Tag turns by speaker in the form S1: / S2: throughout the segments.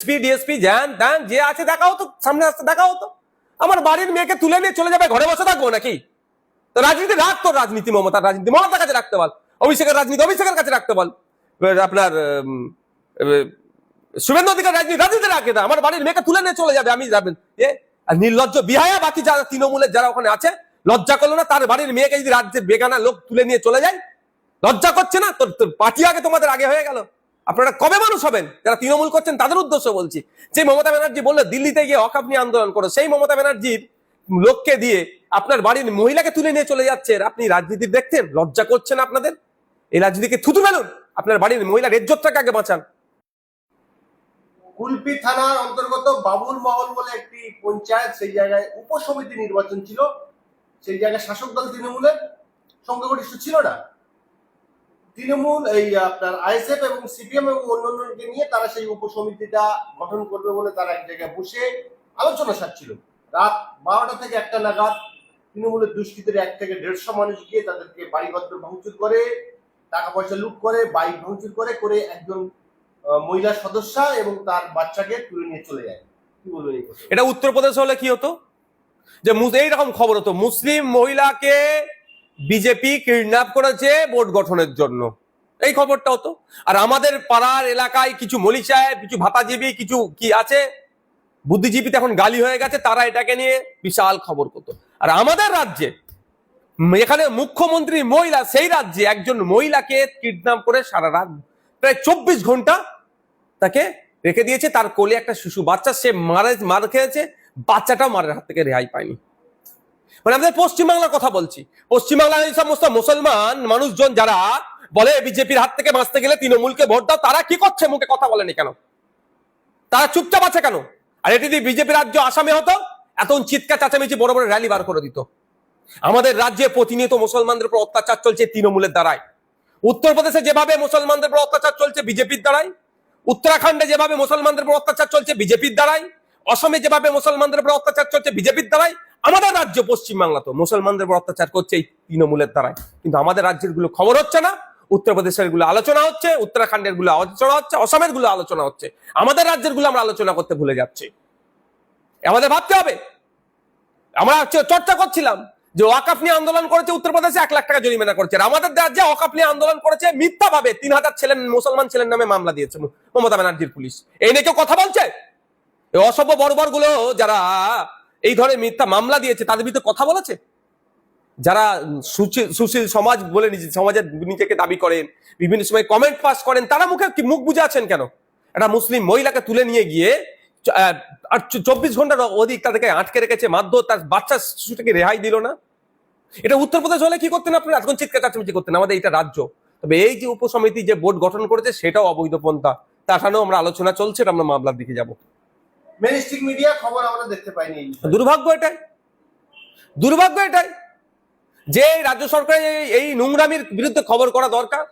S1: SP DSP Gen ত্যান যে আছে দেখা হতো সামনে আসতে দেখা হতো আমার বাড়ির মেয়েকে তুলে নিয়ে চলে যাবে, ঘরে বসে থাকব নাকি? তো রাজনীতি, রাখ তোর রাজনীতি মমতার রাজনীতি, মমতার কাছে রাখতে বল। অভিষেকের রাজনীতি, অভিষেকের কাছে রাখতে বল। আপনার শুভেন্দু অধিকার রাজনীতি রাজনীতি রাখে না আমার বাড়ির মেয়েকে তুলে নিয়ে চলে যাবে, আমি যাবেন। এ, আর নির্লজ্জ বিহায়া, বাকি যারা তৃণমূলের যারা ওখানে আছে, লজ্জা করল না, তার বাড়ির মেয়েকে যদি রাজ্যের বেগানা লোক তুলে নিয়ে চলে যায়? লজ্জা করছে না? তোর তোর পার্টি আগে তোমাদের আগে হয়ে গেল। আপনারা কবে মানুষ হবেন? যারা তৃণমূল করছেন, তাদের উদ্দেশ্য বলছি। যে মমতা ব্যানার্জি বলল, দিল্লিতে গিয়ে হকাপ নিয়ে আন্দোলন করো। সেই মমতা ব্যানার্জির লোককে দিয়ে আপনার বাড়ির মহিলাকে তুলে নিয়ে চলে যাচ্ছে। আপনি রাজনীতি দেখতেন লজ্জা করছেন আপনাদের? এই রাজনীতিকে থুতু ফেলুন। আপনার বাড়ির মহিলার ইজ্জতটাকে আগে বাঁচান।
S2: কুলপি থানার অন্তর্গত বাবুল মহল বলে একটি পঞ্চায়েত, সেই জায়গায় উপসমিতি নির্বাচন ছিল। সেই জায়গায় শাসক দল তৃণমূলের সংখ্যাগরিষ্ঠ ছিল না। তৃণমূল, এই, আপনার আইএসএফ এবং সিপিএম এবং অন্যান্যকে নিয়ে তারা সেই উপসমিতিটা গঠন করবে বলে তারা এক জায়গায় বসে আলোচনা সারছিল। রাত বারোটা থেকে একটা নাগাদ তৃণমূলের দুষ্কৃতের এক থেকে দেড়শো মানুষ গিয়ে তাদেরকে বাড়িঘর ভাঙচুর করে টাকা পয়সা লুট করে, বাইক ভাঙচুর করে করে একজন মহিলা সদস্যা এবং তার বাচ্চাকে তুলে নিয়ে চলে যায়। কি বলবেন
S1: এটা উত্তরপ্রদেশ হলে কি হতো? যে এইরকম খবর হতো, মুসলিম মহিলাকে বিজেপি কিডন্যাপ করেছে ভোট গঠনের জন্য। এই খবরটা হতো আর আমাদের পাড়ার এলাকায় কিছু মলি সাহেব কিছু ভাতাজীবী, কিছু কি আছে? বুদ্ধিজীবীতে এখন গালি হয়ে গেছে, তারা এটাকে নিয়ে বিশাল খবর করতো। আর আমাদের রাজ্যে, এখানে মুখ্যমন্ত্রী মহিলা, সেই রাজ্যে একজন মহিলাকে কিডন্যাপ করে সারা রাত, প্রায় চব্বিশ ঘণ্টা তাকে রেখে দিয়েছে। তার কোলে একটা শিশু বাচ্চা, সে মারে, মার খেয়েছে, বাচ্চাটাও মারের হাত থেকে রেহাই পায়নি। মানে আমাদের পশ্চিমবাংলার কথা বলছি। পশ্চিমবাংলার এই সমস্ত মুসলমান মানুষজন যারা বলে বিজেপির হাত থেকে বাঁচতে গেলে তৃণমূলকে ভোট দাও, তারা কি করছে মুখে কথা বলেনি কেন? তারা চুপচাপ আছে কেন? আর এটি যদি বিজেপি রাজ্য আসামে হতো এত চিৎকার চাচামেচি বড় বড় র্যালি বার করে দিত। আমাদের রাজ্যে প্রতিনিয়ত মুসলমানদের উপর অত্যাচার চলছে তৃণমূলের দ্বারাই উত্তরপ্রদেশে যেভাবে মুসলমানদের উপর অত্যাচার চলছে বিজেপির দ্বারাই উত্তরাখণ্ডে যেভাবে মুসলমানদের উপর অত্যাচার চলছে বিজেপির দ্বারাই অসমে যেভাবে মুসলমানদের উপর অত্যাচার চলছে বিজেপির দ্বারাই আমাদের রাজ্য পশ্চিমবাংলা তো মুসলমানদের উপর অত্যাচার করছে এই তৃণমূলের দ্বারাই। কিন্তু আমাদের রাজ্যেরগুলো খবর হচ্ছে না, উত্তরপ্রদেশেরগুলো আলোচনা হচ্ছে, উত্তরাখণ্ডেরগুলো আলোচনা হচ্ছে, অসমেরগুলো আলোচনা হচ্ছে। আমাদের রাজ্যেরগুলো আমরা আলোচনা করতে ভুলে যাচ্ছি। আমাদের ভাবতে হবে। আমরা চর্চা করছিলাম যে ওয়াকাফ নিয়ে আন্দোলন করেছে উত্তরপ্রদেশে এক লাখ টাকা জরিমানা করেছে। আমাদের রাজ্যে ওয়াকাফ নিয়ে আন্দোলন করেছে মিথ্যা ভাবে তিন হাজার ছেলেন মুসলমান ছেলের নামে মামলা দিয়েছে মমতা ব্যানার্জির পুলিশ। এই নিয়ে কেউ কথা বলছে? অসভ্য বর্বরগুলো যারা এই ধরনের মিথ্যা মামলা দিয়েছে, তাদের বিরুদ্ধে কথা বলেছে? যারা সুশীল- সমাজ বলে সমাজের নিজেকে দাবি করেন, বিভিন্ন সময় কমেন্ট পাস করেন, তারা মুখে কি মুখ বুঝে আছেন কেন? একটা মুসলিম মহিলাকে তুলে নিয়ে গিয়ে আর চব্বিশ ঘণ্টার অধিক তাদেরকে আটকে রেখেছে, মারধর, তার বাচ্চা শিশুটাকে রেহাই দিল না? এটা উত্তরপ্রদেশ হলে কি করতেন আপনারা এখন চিৎকার চাচামেচি করতেন, আমাদের এটা রাজ্য। তবে এই যে উপসমিতি যে বোর্ড গঠন করেছে, সেটাও অবৈধ পন্থা। তাছাড়াও আমরা আলোচনা চলছে, আমরা মামলার দিকে যাব।
S2: মেনস্ট্রিক মিডিয়া খবর আমরা দেখতে পাইনি
S1: দুর্ভাগ্য এটাই। দুর্ভাগ্য এটাই যে রাজ্য সরকারের এই- নোংরামির বিরুদ্ধে খবর করা দরকার।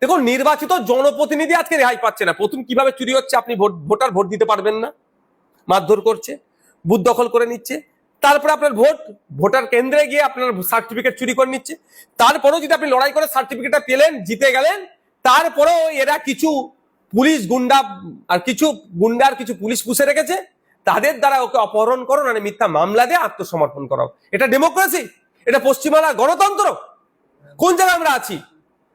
S1: দেখুন, নির্বাচিত জনপ্রতিনিধি আজকে রেহাই পাচ্ছে না। প্রথম কীভাবে চুরি হচ্ছে আপনি ভোট ভোটার ভোট দিতে পারবেন না। মারধর করছে, বুথ দখল করে নিচ্ছে। তারপরে আপনার ভোট, ভোটার কেন্দ্রে গিয়ে আপনার সার্টিফিকেট চুরি করে নিচ্ছে। তারপরেও যদি আপনি লড়াই করে সার্টিফিকেটটা পেলেন, জিতে গেলেন, তারপরেও এরা কিছু পুলিশ গুন্ডা আর কিছু গুন্ডার কিছু পুলিশ পুষে রেখেছে, তাদের দ্বারা ওকে অপহরণ করো মানে মিথ্যা মামলা দিয়ে আত্মসমর্পণ করাও এটা ডেমোক্রেসি, এটা পশ্চিমবাংলার গণতন্ত্র। কোন জায়গায় আমরা আছি?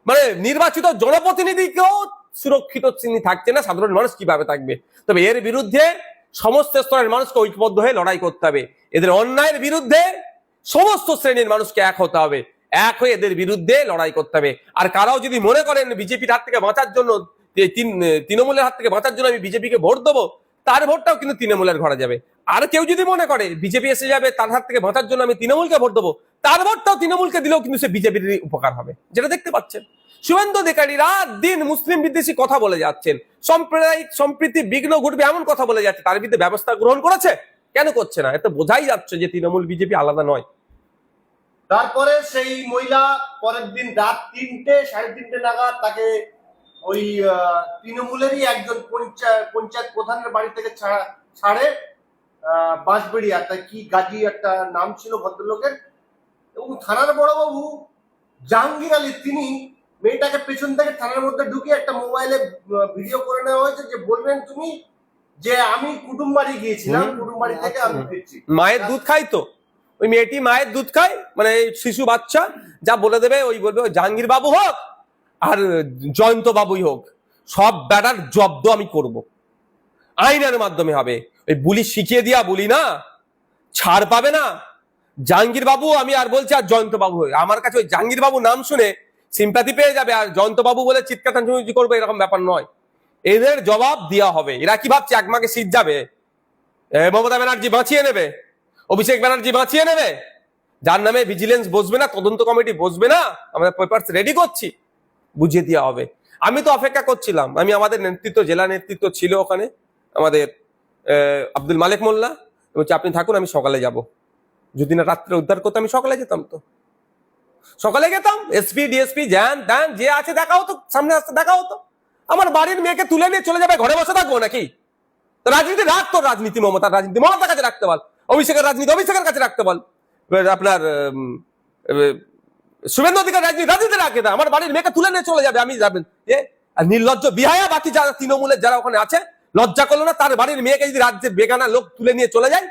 S1: মানে নির্বাচিত জনপ্রতিনিধিকেও সুরক্ষিত তিনি থাকছে না, সাধারণ মানুষ কীভাবে থাকবে? তবে এর বিরুদ্ধে সমস্ত স্তরের মানুষকে ঐক্যবদ্ধ হয়ে লড়াই করতে হবে। এদের অন্যায়ের বিরুদ্ধে সমস্ত শ্রেণির মানুষকে এক হতে হবে। এক হয়ে এদের বিরুদ্ধে লড়াই করতে হবে। আর কারাও যদি মনে করেন বিজেপির হাত থেকে বাঁচার জন্য তৃণমূলের হাত থেকে বাঁচার জন্য আমি বিজেপিকে ভোট দেবো, তার ভোটটাও কিন্তু তৃণমূলের ঘরে যাবে। আর কেউ যদি মনে করে বিজেপি এসে যাবে, তার হাত থেকে বাঁচার জন্য আমি তৃণমূলকে ভোট দেবো, তার ভোটটাও তৃণমূলকে দিলেও কিন্তু সে বিজেপির উপকার হবে। যেটা দেখতে পাচ্ছেন। শুভেন্দু অধিকারী রাত দিন মুসলিম বিদ্বেষী কথা বলে যাচ্ছেন। সাম্প্রদায়িক সম্প্রীতি বিঘ্ন ঘটবে এমন কথা বলে যাচ্ছে, তার বিরুদ্ধে ব্যবস্থা গ্রহণ করেছে? কেন করছে না? এতে বোঝাই যাচ্ছে যে তৃণমূল বিজেপি আলাদা নয়।
S2: তারপরে সেই মহিলা পরের দিন রাত তিনটে, সাড়ে তিনটে নাগাদ তাকে ওই তৃণমূলেরই একজন পঞ্চায়েত প্রধানের বাড়ি থেকে ছাড়া- বাঁশবেড়িয়া। তা কি গাজী একটা নাম ছিল ভদ্রলোকের? এবং থানার বড়বাবু জাহাঙ্গীর আলী তিনি মেয়েটাকে পেছন থেকে থানার মধ্যে ঢুকিয়ে একটা মোবাইলে ভিডিও করে নেওয়া হয়েছে যে বলবেন তুমি যে আমি কুটুম বাড়ি গিয়েছিলাম। কুটুম বাড়ি থেকে আমি ফিরছি।
S1: মায়ের দুধ খাই তো? ওই মেয়েটি মায়ের দুধ খায়? মানে শিশু বাচ্চা যা বলে দেবে ওই বলবে জাহাঙ্গীর বাবু হোক আর জয়ন্ত বাবুই হোক, সব ব্যাটার জব্দ আমি করব। আইনের মাধ্যমে হবে। ওই বুলি শিখিয়ে দিয়া বলি না, ছাড় পাবে না। জাহাঙ্গীর বাবু আমি আর বলছি আর জয়ন্ত বাবু আমার কাছে ওই জাহাঙ্গীর বাবু নাম শুনে সিম্পাথি পেয়ে যাবে। আর জয়ন্ত বাবু বলে চিৎকার করবে, এরকম ব্যাপার নয়। এদের জবাব দেওয়া হবে। এরা কি ভাবছে, এক মাকে শীত যাবে? মমতা ব্যানার্জি বাঁচিয়ে নেবে? অভিষেক ব্যানার্জি বাঁচিয়ে নেবে? যার নামে ভিজিলেন্স বসবে না, তদন্ত কমিটি বসবে না? আমরা পেপার রেডি করছি। বুঝিয়ে দেওয়া হবে। আমি তো অপেক্ষা করছিলাম। আমি আমাদের নেতৃত্ব, জেলা নেতৃত্ব ছিল ওখানে, আমাদের আব্দুল মালিক মোল্লা। বলছি, আপনি থাকুন, আমি সকালে যাব। যদি না রাত্রে উদ্ধার করতে, আমি সকালে যেতাম তো। সকালে যেতাম, এসপি, ডিএসপি, জ্যান ট্যান যে আছে দেখা হতো, সামনে আসতে দেখা হতো। আমার বাড়ির মেয়েকে তুলে নিয়ে চলে যাবে, ঘরে বসে থাকব নাকি? রাজনীতি রাখ তোর রাজনীতি মমতার রাজনীতি মমতার কাছে রাখতে বল। অভিষেকের রাজনীতি অভিষেকের কাছে রাখতে বল। আপনার শুভেন্দু অধিকার রাজনীতি রাজনীতি রাখে না, আমার বাড়ির মেয়েকে তুলে নিয়ে চলে যাবে, আমি যাবেন। এ? আর নির্লজ্জ বিহায়া বাকি যারা তৃণমূলের যারা ওখানে আছে, লজ্জা করল না, তার বাড়ির মেয়েকে যদি রাজ্যের বেগানা লোক তুলে নিয়ে চলে যায়,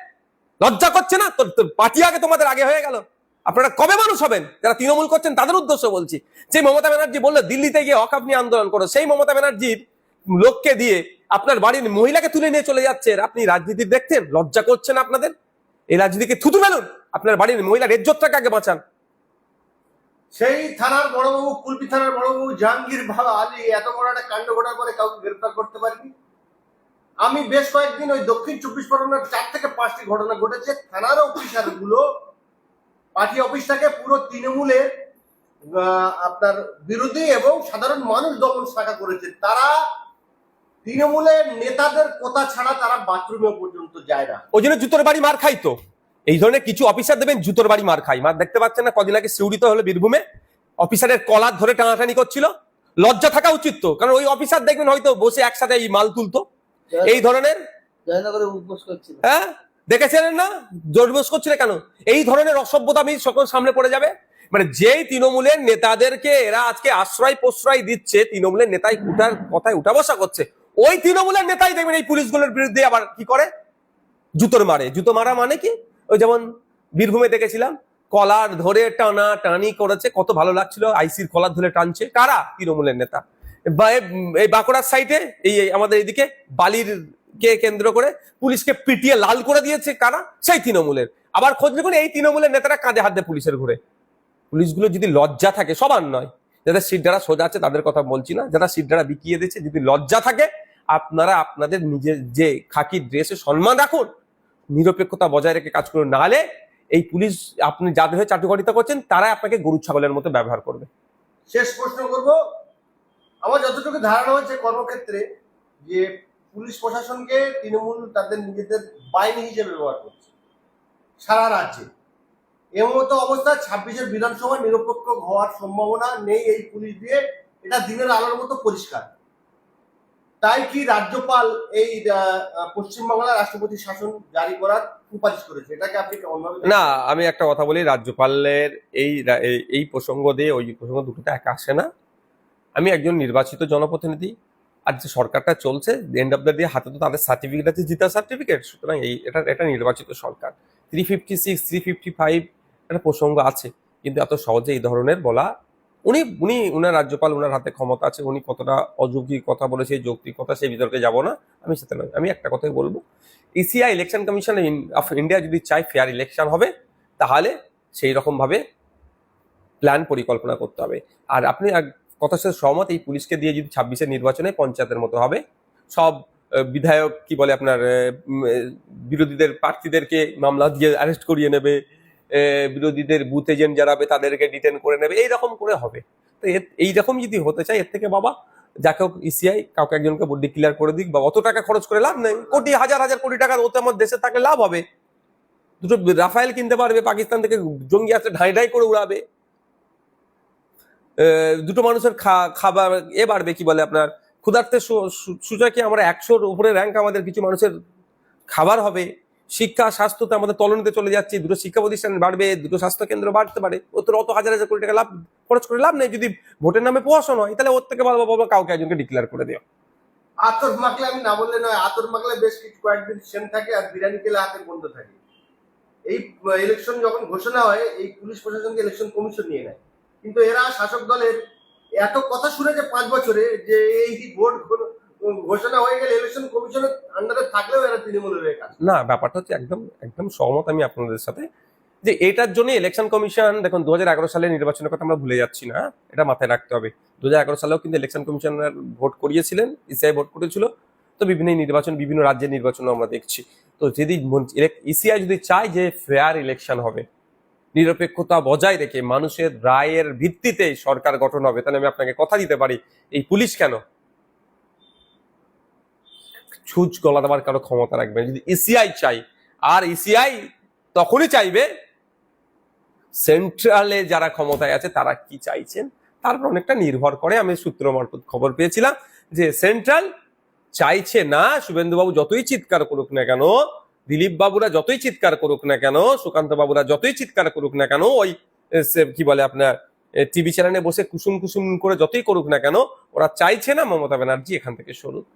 S1: লজ্জা করছে না? তোর পার্টি আগে তোমাদের আগে হয়ে গেল। আপনারা কবে মানুষ হবেন? যারা তৃণমূল করছেন, তাদের উদ্দেশ্য বলছি। যে মমতা ব্যানার্জি বলল, দিল্লিতে গিয়ে হকাপ নিয়ে আন্দোলন করো, সেই মমতা ব্যানার্জির লোককে দিয়ে আপনার বাড়ির মহিলাকে তুলে নিয়ে চলে যাচ্ছে আপনি রাজনীতি দেখতেন লজ্জা করছেন আপনাদের? এই রাজনীতিকে থুতু ফেলুন। আপনার বাড়ির মহিলার ইজ্জতটাকে আগে বাঁচান।
S2: সেই থানার বড়বাবু, কুলপি থানার বড়বাবু জাহাঙ্গীর বাবা আলী এত বড় একটা কাণ্ড ঘটার পরে কাউকে গ্রেফতার করতে পারিনি। আমি বেশ কয়েকদিন ওই দক্ষিণ চব্বিশ পরগনার চার থেকে পাঁচটি ঘটনা ঘটেছে। থানার অফিসারগুলো পার্টি অফিসটাকে পুরো তৃণমূলের আপনার বিরোধী এবং সাধারণ মানুষ দমন শাখা করেছে। তারা তৃণমূলের নেতাদের কথা ছাড়া তারা বাথরুমে পর্যন্ত যায় না।
S1: ওই জন্য জুতোর বাড়ি মার খাই তো এই ধরনের কিছু অফিসার দেবেন জুতোর বাড়ি মার খাই। মার দেখতে পাচ্ছেন না? কদিন আগে সিউড়িতে হলো বীরভূমে। অফিসারের কলার ধরে টানাটানি করছিল। লজ্জা থাকা উচিত তো কারণ ওই অফিসার দেখবেন হয়তো বসে একসাথে এই মাল তুলতো। এই ধরনের? হ্যাঁ? দেখেছিলেন না? জোরবোস করছিল কেন? এই ধরনের অসভ্যতা আমি সকল সামনে পড়ে যাবে। মানে যেই তৃণমূলের নেতাদেরকে এরা আজকে আশ্রয় প্রশ্রয় দিচ্ছে তৃণমূলের নেতাই উঠার কথায় উঠা বসা করছে ওই তৃণমূলের নেতাই দেখবেন এই পুলিশগুলোর বিরুদ্ধে আবার কি করে? জুতোর মারে। জুতো মারা মানে কি? ওই যেমন বীরভূমে দেখেছিলাম, কলার ধরে টানা টানি করেছে, কত ভালো লাগছিল, আইসির কলার ধরে টানছে। কারা? তৃণমূলের নেতা। এই বাঁকুড়ার সাইডে এই আমাদের এদিকে বালির কে কেন্দ্র করে পুলিশকে পিটিয়ে লাল করে দিয়েছে, কারা? সেই তৃণমূলের। আবার খোঁজ নিয়ে এই তৃণমূলের নেতারা কাঁধে হাত পুলিশের ঘুরে। পুলিশগুলো যদি লজ্জা থাকে, সবার নয়। যাদের সিটডারা সোজা আছে, তাদের কথা বলছি না। যারা সিটডারা বিকিয়ে দিচ্ছে যদি লজ্জা থাকে, আপনারা আপনাদের নিজের যে খাকি ড্রেসে সম্মান রাখুন নিরপেক্ষতা বজায় রেখে কাজ করুন। নাহলে এই পুলিশ আপনি যাদের হয়ে চাটুকারিতা করছেন, তারাই আপনাকে গরু ছাগলের মতো ব্যবহার করবে।
S2: শেষ প্রশ্ন করব। আমার যতটুকু ধারণা হচ্ছে কর্মক্ষেত্রে, যে পুলিশ প্রশাসনকে তৃণমূল তাদের নিজেদের বাহিনী হিসেবে ব্যবহার করছে। সারা রাজ্যে। এমতো অবস্থা, ছাব্বিশের বিধানসভা নিরপেক্ষ হওয়ার সম্ভাবনা নেই এই পুলিশ দিয়ে। এটা দিনের আলোর মতো পরিষ্কার। তাই কি রাজ্যপাল এই পশ্চিমবাংলার রাষ্ট্রপতি শাসন জারি করার সুপারিশ করেছে? এটাকে আপনি
S1: না, আমি একটা কথা বলি, রাজ্যপালের এই- এই প্রসঙ্গ দিয়ে, ওই প্রসঙ্গ দুটোতে এক আসে না। আমি একজন নির্বাচিত জনপ্রতিনিধি, আর যে সরকারটা চলছে এন্ড অফ দ্য ডে হাতে তো তাদের সার্টিফিকেট আছে, জিতা সার্টিফিকেট সুতরাং এই, এটা এটা নির্বাচিত সরকার। Three fifty six three fifty five একটা প্রসঙ্গ আছে, কিন্তু এত সহজে এই ধরনের বলা উনি উনি, উনার রাজ্যপাল, উনার হাতে ক্ষমতা আছে, উনি কতটা অযৌক্তিক কথা বলেছে যৌক্তিক কথা, সেই বিতর্কে যাব না। আমি সেটা নয়, আমি একটা কথাই বলব। ECI election commission of India যদি চাই ফেয়ার ইলেকশন হবে, তাহলে সেই রকমভাবে প্ল্যান পরিকল্পনা করতে হবে। আর আপনি কথার সাথে সহমত, এই পুলিশকে দিয়ে যদি ছাব্বিশের নির্বাচনে পঞ্চায়েতের মতো হবে, সব বিধায়ক, কি বলে আপনার বিরোধীদের প্রার্থীদেরকে মামলা দিয়ে অ্যারেস্ট করিয়ে নেবে বিরোধীদের বুথ এজেন্ট যারা হবে তাদেরকে ডিটেন করে নেবে, এইরকম করে হবে। তো এইরকম যদি হতে চায়, এর থেকে বাবা, যাকে ইসিআই কাউকে একজনকে ডিক্লেয়ার করে দিক, বা অত টাকা খরচ করে লাভ নেই, কোটি, হাজার হাজার কোটি টাকা ওতে আমার দেশে থাকলে লাভ হবে। দুটো রাফায়েল কিনতে পারবে, পাকিস্তান থেকে জঙ্গি আসলে ঢাই ঢাই করে উড়াবে। দুটো মানুষের খাবার এ বাড়বে, কি বলে আপনার? ক্ষুধার্তের সূচকে আমরা একশোর উপরে র্যাঙ্ক আমাদের কিছু মানুষের খাবার হবে। শিক্ষা স্বাস্থ্যতে আমাদের তলনিতে চলে যাচ্ছে, দুটো শিক্ষা প্রতিষ্ঠান বাড়বে, দুটো স্বাস্থ্য কেন্দ্র বাড়তে পারে। ওর তো অত হাজার হাজার কোটি টাকা লাভ, খরচ করে লাভ নেই, যদি ভোটের নামে প্রহসন হয়, তাহলে ওর থেকে ভালো বাবা কাউকে একজনকে ডিক্লেয়ার করে দিও
S2: আতর মাখলে আমি না বললে নয়, আতর মাখলে বেশ কিছু কয়েকদিন সেম থাকে আর বিরিয়ানি খেলে হাতে বন্ধ থাকে। এই ইলেকশন যখন ঘোষণা হয়, এই পুলিশ প্রশাসনকে ইলেকশন কমিশন নিয়ে নেয়। কিন্তু এরা শাসক দলের এত কথা শুনেছে পাঁচ বছরে যে এই ভোট ঘোষণা হয়ে গেলে ইলেকশন কমিশনের আন্ডারে থাকলেও এরা তৃণমূলের কাজ
S1: না, ব্যাপারটা হচ্ছে একদম একদম সহমত আমি আপনাদের সাথে যে এটার জন্য ইলেকশন কমিশন দেখুন দুহাজার এগারো সালে নির্বাচনের কথা আমরা ভুলে যাচ্ছি না, এটা মাথায় রাখতে হবে। দু হাজার এগারো সালেও কিন্তু ইলেকশন কমিশনার ভোট করিয়েছিলেন ইসিআই ভোট করেছিল, তো বিভিন্ন নির্বাচন, বিভিন্ন রাজ্যের নির্বাচন আমরা দেখছি। তো যদি ইসিআই যদি চায় যে ফেয়ার ইলেকশন হবে, নিরপেক্ষতা বজায় রেখে মানুষের রায়ের ভিত্তিতে সরকার গঠন হবে, তাহলে আমি আপনাকে কথা দিতে পারি, এই পুলিশ কেন? ছুঁচ গলা দেওয়ার কারও ক্ষমতা রাখবে। যদি ইসিআই চাই, আর ইসিআই তখনই চাইবে সেন্ট্রালে যারা ক্ষমতায় আছে, তারা কি চাইছেন? তারপর অনেকটা নির্ভর করে। আমি সূত্র মারফত খবর পেয়েছিলাম যে সেন্ট্রাল চাইছে না, শুভেন্দুবাবু যতই চিৎকার করুক না কেন দিলীপ বাবুরা যতই চিৎকার করুক না কেন সুকান্ত বাবুরা যতই চিৎকার করুক না কেন, ওই কি বলে আপনার টিভি চ্যানেলে বসে কুসুম কুসুম করে যতই করুক না কেন, ওরা চাইছে না মমতা ব্যানার্জি এখান থেকে সরুক।